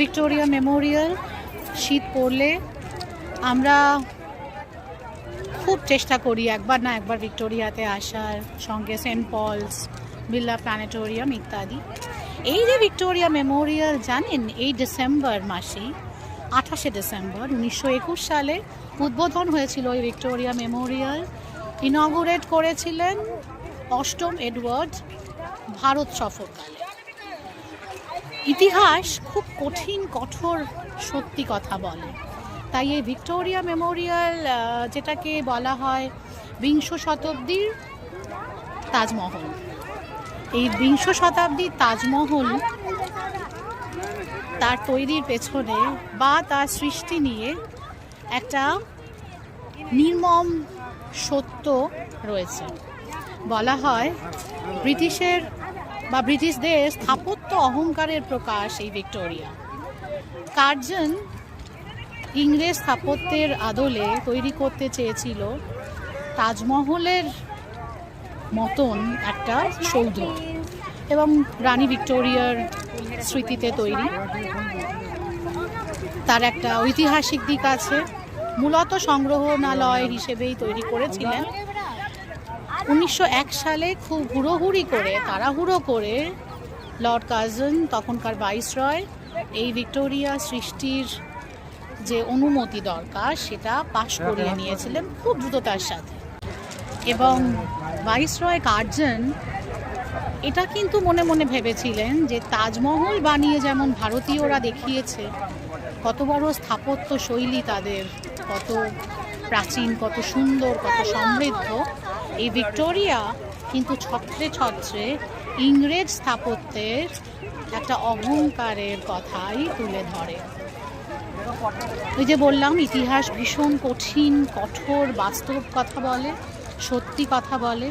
Victoria Memorial, শীত পড়লে আমরা খুব চেষ্টা করি একবার না একবার ভিক্টোরিয়াতে আসার সঙ্গে, সেন্ট পলস বিড়লা প্ল্যানেটোরিয়াম ইত্যাদি। এই যে ভিক্টোরিয়া মেমোরিয়াল, জানেন, এই ডিসেম্বর মাসেই আঠাশে ডিসেম্বর উনিশশো একুশ সালে উদ্বোধন হয়েছিল এই ভিক্টোরিয়া মেমোরিয়াল। ইনগুরেট করেছিলেন অষ্টম এডওয়ার্ড ভারত সফরকালে। ইতিহাস খুব কঠিন, কঠোর সত্যি কথা বলে। তাই এই ভিক্টোরিয়া মেমোরিয়াল যেটাকে বলা হয় বিংশ শতাব্দীর তাজমহল। এই বিংশ শতাব্দীর তাজমহল তার তৈরির পেছনে বা তার সৃষ্টি নিয়ে একটা নির্মম সত্য রয়েছে। বলা হয় ব্রিটিশের বা ব্রিটিশদের স্থাপত্য অহংকারের প্রকাশ এই ভিক্টোরিয়া। কার্জন ইংরেজ স্থাপত্যের আদলে তৈরি করতে চেয়েছিল তাজমহলের মতন একটা সৌধ এবং রানী ভিক্টোরিয়ার স্মৃতিতে তৈরি। তার একটা ঐতিহাসিক দিক আছে। মূলত সংগ্রহণালয় হিসেবেই তৈরি করেছিলেন উনিশশো এক সালে খুব হুড়োহুড়ি করে, তাড়াহুড়ো করে লর্ড কার্জন তখনকার ভাইসরয়, এই ভিক্টোরিয়া সৃষ্টির যে অনুমতি দরকার, সেটা পাশ করিয়ে নিয়েছিলেন খুব দ্রুততার সাথে। এবং ভাইসরয় কার্জন এটা কিন্তু মনে মনে ভেবেছিলেন যে তাজমহল বানিয়ে যেমন ভারতীয়রা দেখিয়েছে, কত বড় স্থাপত্য শৈলী তাদের, কত প্রাচীন, কত সুন্দর, কত সমৃদ্ধ এই ভিক্টোরিয়া কিন্তু ছত্রে ছত্রে ইংরেজ স্থাপত্যের একটা অহংকারের কথাই তুলে ধরে। ওই যে বললাম, ইতিহাস ভীষণ কঠিন, কঠোর, বাস্তব কথা বলে, সত্যি কথা বলে।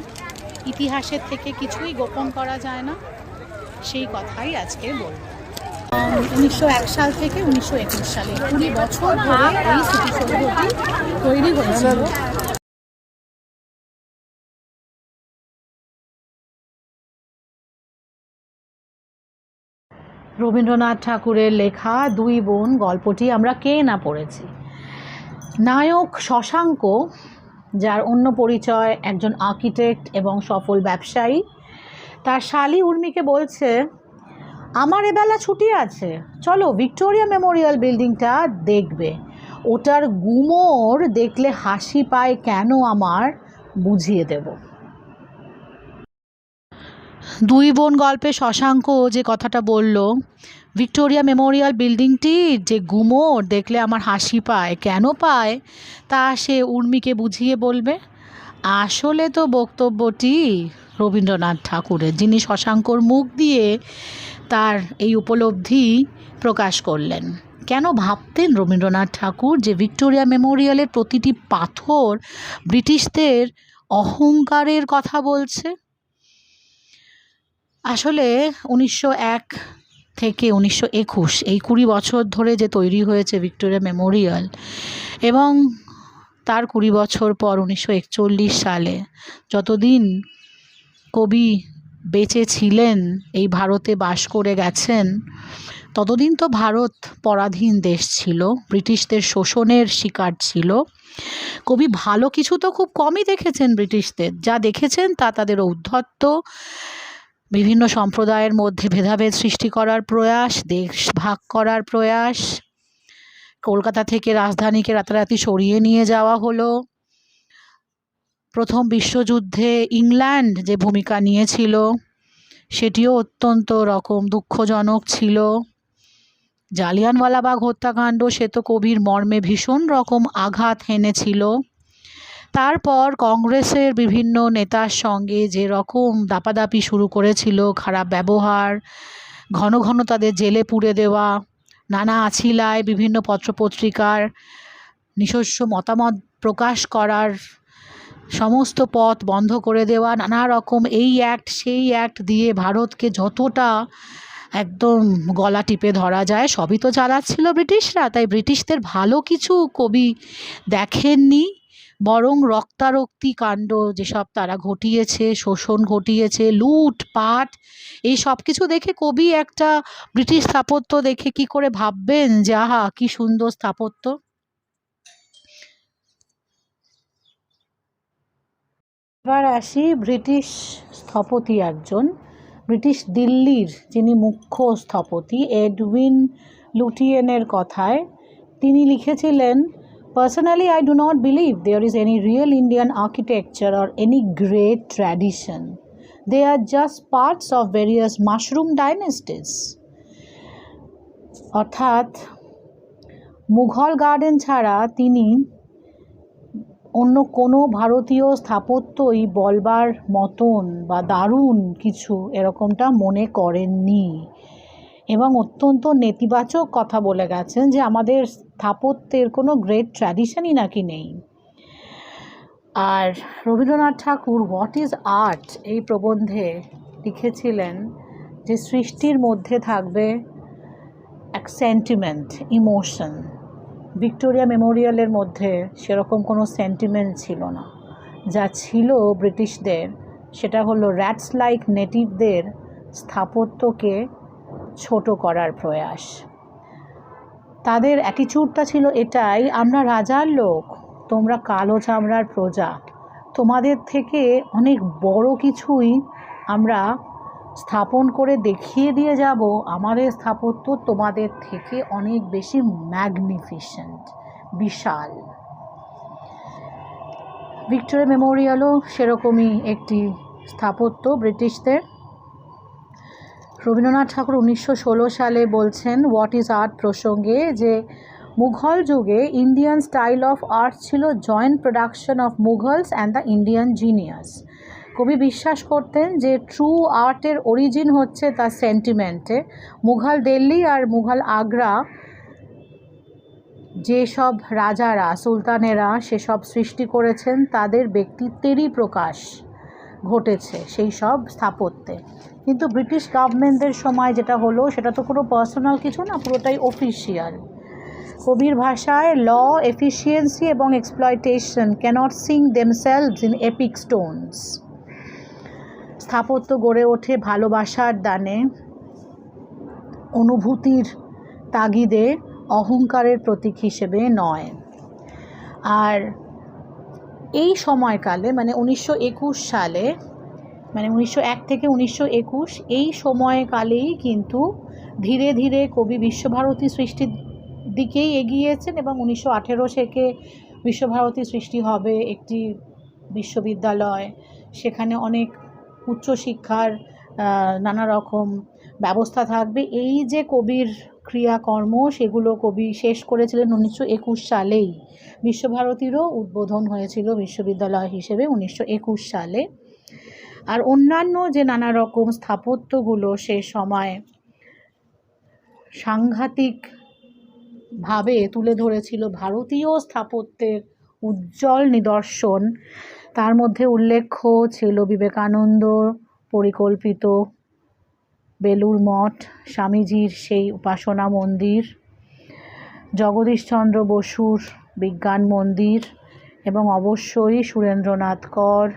ইতিহাসের থেকে কিছুই গোপন করা যায় না, সেই কথাই আজকে বলব। উনিশশো এক সাল থেকে উনিশশো একুশ সালে, কুড়ি বছর ধরে এই স্মৃতিসৌধটি তৈরি হয়েছিল। রবীন্দ্রনাথ ঠাকুরের লেখা দুই বোন গল্পটি আমরা কে না পড়েছি। নায়ক শশাঙ্ক, যার অন্য পরিচয় একজন আর্কিটেক্ট এবং সফল ব্যবসায়ী, তার শালি উর্মিকে বলছে, আমার এবেলা ছুটি আছে। চলো ভিক্টোরিয়া মেমোরিয়াল বিল্ডিংটা দেখবে। ওটার গুমোর দেখলে হাসি পায় কেন আমার বুঝিয়ে দেব। দুই বোন গল্পে শশাঙ্ক যে কথাটা বলল, ভিক্টোরিয়া মেমোরিয়াল বিল্ডিংটির যে গুমোর, দেখলে আমার হাসি পায়। কেন পায়? তা সে উর্মিকে বুঝিয়ে বলবে। আসলে তো বক্তব্যটি রবীন্দ্রনাথ ঠাকুরের, যিনি শশাঙ্কর মুখ দিয়ে তার এই উপলব্ধি প্রকাশ করলেন। কেন ভাবতেন রবীন্দ্রনাথ ঠাকুর যে ভিক্টোরিয়া মেমোরিয়ালের প্রতিটি পাথর ব্রিটিশদের অহংকারের কথা বলছে? আসলে উনিশশো এক থেকে উনিশশো একুশ, এই কুড়ি বছর ধরে যে তৈরি হয়েছে ভিক্টোরিয়া মেমোরিয়াল এবং তার কুড়ি বছর পর উনিশশো একচল্লিশ সালে যতদিন কবি বেঁচে ছিলেন, এই ভারতে বাস করে গেছেন, ততদিন তো ভারত পরাধীন দেশ ছিল, ব্রিটিশদের শোষণের শিকার ছিল। কবি ভালো কিছু তো খুব কমই দেখেছেন ব্রিটিশদের, যা দেখেছেন তা তাদের ঔদ্ধত্য বিভিন্ন সম্প্রদায়ের মধ্যে ভেদাভেদ সৃষ্টি করার প্রয়াস, দেশ ভাগ করার প্রয়াস, কলকাতা থেকে রাজধানীকে রাতারাতি সরিয়ে নিয়ে যাওয়া হলো। প্রথম বিশ্বযুদ্ধে ইংল্যান্ড যে ভূমিকা নিয়েছিল, সেটিও অত্যন্ত রকম দুঃখজনক ছিল। জালিয়ানওয়ালাবাগ হত্যাকাণ্ড, সে তো কবির মর্মে ভীষণ রকম আঘাত হেনেছিল। তারপর কংগ্রেসের বিভিন্ন নেতার সঙ্গে যে রকম দাপাদাপি শুরু করেছিল, খারাপ ব্যবহার, ঘন ঘন তাদের জেলে পুড়ে দেওয়া, নানা আছিলায় বিভিন্ন পত্রপত্রিকার নিজস্ব মতামত প্রকাশ করার সমস্ত পথ বন্ধ করে দেওয়া, নানা রকম এই অ্যাক্ট সেই অ্যাক্ট দিয়ে ভারতকে যতটা একদম গলা টিপে ধরা যায়, সবই তো চালাচ্ছিল ব্রিটিশরা, তাই ব্রিটিশদের ভালো কিছু কবি দেখেননি। বরং রক্তারক্তি কাণ্ড যেসব তারা ঘটিয়েছে, শোষণ ঘটিয়েছে লুটপাট এই সব কিছু দেখে কবি একটা ব্রিটিশ স্থাপত্য দেখে কি করে ভাববেন যে, আহা, কি সুন্দর স্থাপত্য এবার আসি ব্রিটিশ স্থপতি একজন, ব্রিটিশ দিল্লির যিনি মুখ্য স্থপতি, এডউইন লুটিয়েনের কথায়। তিনি লিখেছিলেন personally I do not believe there is any real Indian architecture or any great tradition they are just parts of various mushroom dynasties অর্থাৎ, মুঘল গার্ডেন ছাড়া তিনি অন্য কোনো ভারতীয় স্থাপত্যই বলবার মতন বা দারুণ কিছু এরকমটা মনে করেননি। এবং অত্যন্ত নেতিবাচক কথা বলে গেছেন যে আমাদের স্থাপত্যের কোনো গ্রেট ট্র্যাডিশনই নাকি নেই। আর Rabindranath Tagore what is art এই প্রবন্ধে লিখেছিলেন যে সৃষ্টির মধ্যে থাকবে এক সেন্টিমেন্ট ইমোশন ভিক্টোরিয়া মেমোরিয়ালের মধ্যে সেরকম কোনো সেন্টিমেন্ট ছিল না। যা ছিল ব্রিটিশদের, সেটা হলো র্যাটস লাইক নেটিভদের স্থাপত্যকে ছোট করার প্রয়াস। তাদের অ্যাটিচিউডটা ছিল এটাই, আমরা রাজার লোক, তোমরা কালো চামড়ার প্রজা। তোমাদের থেকে অনেক বড় কিছুই আমরা স্থাপন করে দেখিয়ে দিয়ে যাব। আমাদের স্থাপত্য তোমাদের থেকে অনেক বেশি ম্যাগনিফিসেন্ট বিশাল। ভিক্টোরিয়া মেমোরিয়ালও সেরকমই একটি স্থাপত্য ব্রিটিশদের। রবীন্দ্রনাথ ঠাকুর উনিশশো ষোলো সালে বলছেন হোয়াট ইজ আর্ট প্রসঙ্গে যে মুঘল যুগে ইন্ডিয়ান স্টাইল অফ আর্ট ছিল joint production of Mughals and the Indian genius কবি বিশ্বাস করতেন যে ট্রু আর্টের অরিজিন হচ্ছে তার সেন্টিমেন্টে মুঘল দিল্লি আর মুঘল আগ্রা যেসব রাজারা, সুলতানেরা সেসব সৃষ্টি করেছেন, তাদের ব্যক্তিত্বেরই প্রকাশ। ঘটেছে, সেই সব স্থাপত্যে। কিন্তু ব্রিটিশ গভর্নমেন্টদের সময় যেটা হলো, সেটা তো কোনো পার্সোনাল কিছু না, পুরোটাই অফিসিয়াল কবির ভাষায় ল এফিসিয়েন্সি এবং exploitation cannot sing themselves in epic stones স্থাপত্য গড়ে ওঠে ভালোবাসার দানে। অনুভূতির তাগিদে অহংকারের প্রতীক হিসেবে নয়। আর এই সময়কালে মানে উনিশশো একুশ সালে মানে উনিশশো এক থেকে উনিশশো একুশ, এই সময়কালেই কিন্তু ধীরে ধীরে কবি বিশ্বভারতী সৃষ্টির দিকেই এগিয়েছেন এবং উনিশশো আঠেরো থেকে বিশ্বভারতী সৃষ্টি হবে একটি বিশ্ববিদ্যালয়। সেখানে অনেক উচ্চশিক্ষার নানা রকম ব্যবস্থা থাকবে। এই যে কবির ক্রিয়াকর্ম, সেগুলো কবি শেষ করেছিলেন উনিশশো একুশ সালেই। বিশ্বভারতীরও উদ্বোধন হয়েছিল বিশ্ববিদ্যালয় হিসেবে উনিশশো একুশ সালে। আর অন্যান্য যে নানা রকম স্থাপত্যগুলো সে সময় সাংঘাতিকভাবে তুলে ধরেছিল, ভারতীয় স্থাপত্যের উজ্জ্বল নিদর্শন। তার মধ্যে উল্লেখ্য ছিল বিবেকানন্দ, পরিকল্পিত বেলুর মঠ, স্বামীজির সেই উপাসনা মন্দির জগদীশচন্দ্র বসুর বিজ্ঞান মন্দির এবং অবশ্যই সুরেন্দ্রনাথ কর,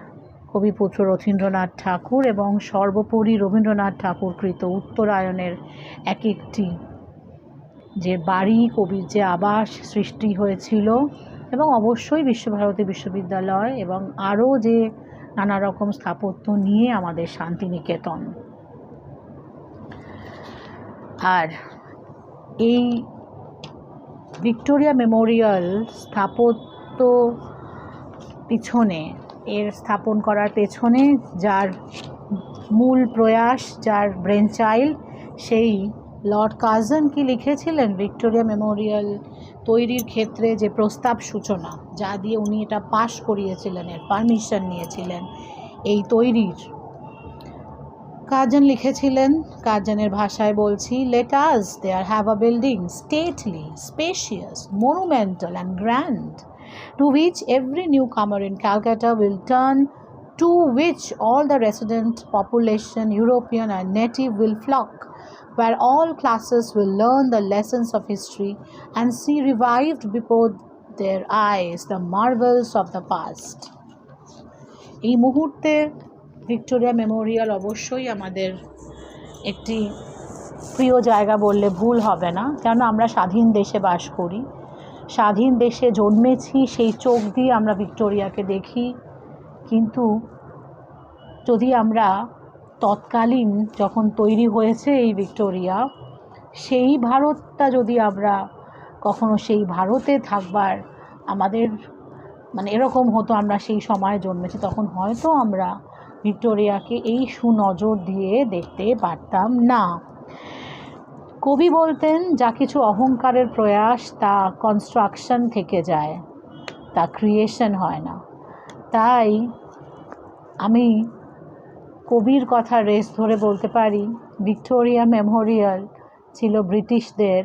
কবিপুত্র রথীন্দ্রনাথ ঠাকুর এবং সর্বোপরি রবীন্দ্রনাথ ঠাকুরকৃত উত্তরায়ণের এক একটি যে বাড়ি, কবির যে আবাস সৃষ্টি হয়েছিল এবং অবশ্যই বিশ্বভারতী বিশ্ববিদ্যালয় এবং আরও যে নানা রকম স্থাপত্য নিয়ে আমাদের শান্তিনিকেতন। আর এই ভিক্টোরিয়া মেমোরিয়াল স্থাপত্য পিছনে, এর স্থাপন করার পেছনে যার মূল প্রয়াস, যার ব্রেন চাইল্ড সেই লর্ড কার্জন কি লিখেছিলেন ভিক্টোরিয়া মেমোরিয়াল তৈরির ক্ষেত্রে যে প্রস্তাব সূচনা, যা দিয়ে উনি এটা পাশ করিয়েছিলেন, এর পারমিশন নিয়েছিলেন, এই তৈরির? কার্জন লিখেছিলেন কার্জনের ভাষায় বলছি let us there have a building stately spacious monumental and grand to which every newcomer in Calcutta will turn, to which all the resident population, European and native, will flock, where all classes will learn the lessons of history and see revived before their eyes the marvels of the past. এই মুহূর্তে Victoria Memorial অবশ্যই আমাদের একটি প্রিয় জায়গা বললে ভুল হবে না। কেন আমরা স্বাধীন দেশে বাস করি। স্বাধীন দেশে জন্মেছি, সেই চোখ দিয়ে আমরা ভিক্টোরিয়াকে দেখি। কিন্তু যদি আমরা তৎকালীন যখন তৈরি হয়েছে এই ভিক্টোরিয়া, সেই ভারতটা যদি আমরা কখনো সেই ভারতে থাকবার আমাদের মানে এরকম হতো আমরা সেই সময়ে জন্মেছি, তখন হয়তো আমরা ভিক্টোরিয়াকে এই সুনজর দিয়ে দেখতে পারতাম না। কবি বলতেন, যা কিছু অহংকারের প্রয়াস, তা কনস্ট্রাকশন থেকে যায়, তা ক্রিয়েশন হয় না। তাই আমি কবির কথা রেস ধরে বলতে পারি, ভিক্টোরিয়া মেমোরিয়াল ছিল ব্রিটিশদের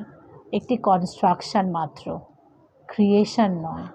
একটি কনস্ট্রাকশন মাত্র ক্রিয়েশন নয়।